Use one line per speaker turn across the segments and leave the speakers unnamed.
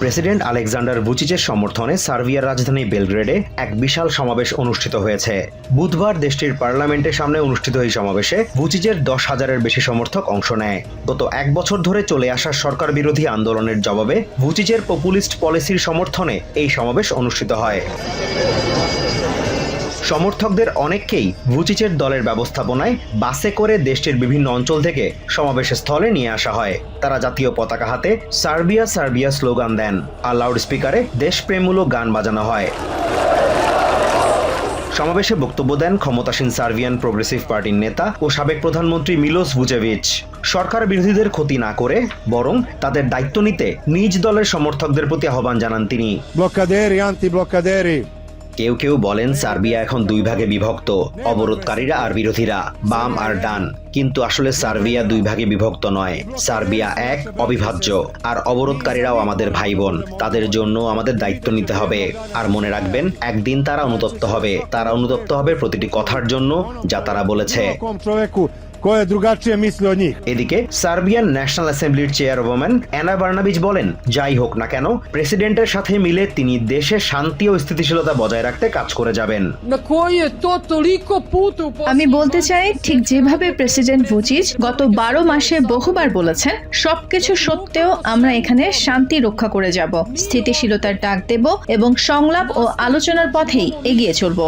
President Alexander ভুচিচের সমর্থনে সার্বিয়ার রাজধানী বেলগ্রেডে এক বিশাল সমাবেশ অনুষ্ঠিত হয়েছে। বুধবার দেশটির পার্লামেন্টের সামনে অনুষ্ঠিত এই সমাবেশে ভুচিচের দশ হাজারের বেশি সমর্থক অংশ নেয়। গত এক বছর ধরে চলে আসা সরকার বিরোধী আন্দোলনের জবাবে ভুচিচের পপুলিস্ট পলিসির সমর্থনে এই সমাবেশ অনুষ্ঠিত হয়। সমর্থকদের অনেককেই ভুচিচের দলের ব্যবস্থাপনায় বাসে করে দেশটির বিভিন্ন অঞ্চল থেকে সমাবেশ স্থলে নিয়ে আসা হয়। তারা জাতীয় পতাকা হাতে সার্বিয়া সার্বিয়া স্লোগান দেন আর লাউড স্পিকারে দেশপ্রেমমূলক গান বাজানো হয়। সমাবেশে বক্তব্য দেন ক্ষমতাসীন সার্বিয়ান প্রোগ্রেসিভ পার্টির নেতা ও সাবেক প্রধানমন্ত্রী মিলোস ভুচেভিচ। সরকার বিরোধীদের ক্ষতি না করে বরং তাদের দায়িত্ব নিতে নিজ দলের সমর্থকদের প্রতি আহ্বান জানান তিনি. কেউ কেউ বলেন সার্বিয়া এখন দুই ভাগে বিভক্ত, অবরোধকারীরা আর বিরোধীরা, বাম আর ডান। কিন্তু আসলে সার্বিয়া দুই ভাগে বিভক্ত নয়। সার্বিয়া এক, অবিভাজ্য। আর অবরোধকারীরাও আমাদের ভাই বোন তাদের জন্য আমাদের দায়িত্ব নিতে হবে। আর মনে রাখবেন, একদিন তারা অনুতপ্ত হবে। তারা অনুতপ্ত হবে প্রতিটি কথার জন্য যা তারা বলেছে।
Ko je drugačije misli od njih.
এদিকে সার্বিয়ান ন্যাশনাল অ্যাসেম্বলির চেয়ারওম্যান অ্যানা বার্নাবিজ বলেন যাই হোক না কেন প্রেসিডেন্টের সাথে মিলে তিনি দেশে শান্তি ও স্থিতিশীলতা বজায় রাখতে কাজ করে যাবেন
আমি বলতে চাই ঠিক যেভাবে প্রেসিডেন্ট ভুচিচ গত বারো মাসে বহুবার বলেছেন সবকিছু সত্ত্বেও আমরা এখানে শান্তি রক্ষা করে যাব স্থিতিশীলতার ডাক দেব এবং সংলাপ ও আলোচনার পথেই এগিয়ে চলব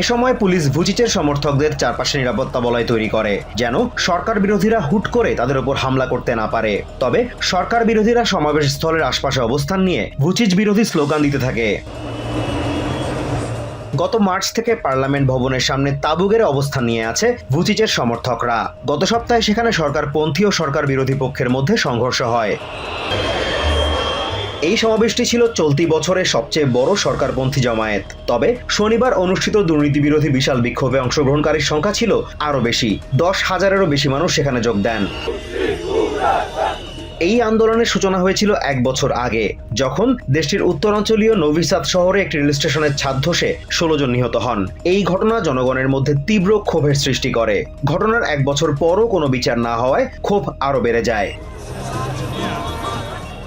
এ সময় পুলিশ ভুচিচের সমর্থকদের চারপাশে নিরাপত্তা বলয় তৈরি করে, যেন সরকার বিরোধীরা হুট করে তাদের উপর হামলা করতে না পারে। তবে সরকার বিরোধীরা সমাবেশ স্থলের আশপাশে অবস্থান নিয়ে ভুচিচ বিরোধী স্লোগান দিতে থাকে। গত মার্চ থেকে পার্লামেন্ট ভবনের সামনে তাবুগের অবস্থান নিয়ে আছে ভুচিচের সমর্থকরা। গত সপ্তাহে সেখানে সরকারপন্থী ও সরকার বিরোধী পক্ষের মধ্যে সংঘর্ষ হয়। এই সমাবেশটি ছিল চলতি বছরের সবচেয়ে বড় সরকারপন্থী জমায়েত। তবে শনিবার অনুষ্ঠিত দুর্নীতি বিরোধী বিশাল বিক্ষোভে অংশগ্রহণকারীর সংখ্যা ছিল আরও বেশি। দশ হাজারেরও বেশি মানুষ সেখানে যোগ দেন। এই আন্দোলনের সূচনা হয়েছিল এক বছর আগে, যখন দেশটির উত্তরাঞ্চলীয় নভিসাদ শহরে একটি রেল স্টেশনের ছাদ ধসে ষোলো জন নিহত হন। এই ঘটনা জনগণের মধ্যে তীব্র ক্ষোভের সৃষ্টি করে। ঘটনার এক বছর পরও কোনো বিচার না হওয়ায় ক্ষোভ আরও বেড়ে যায়।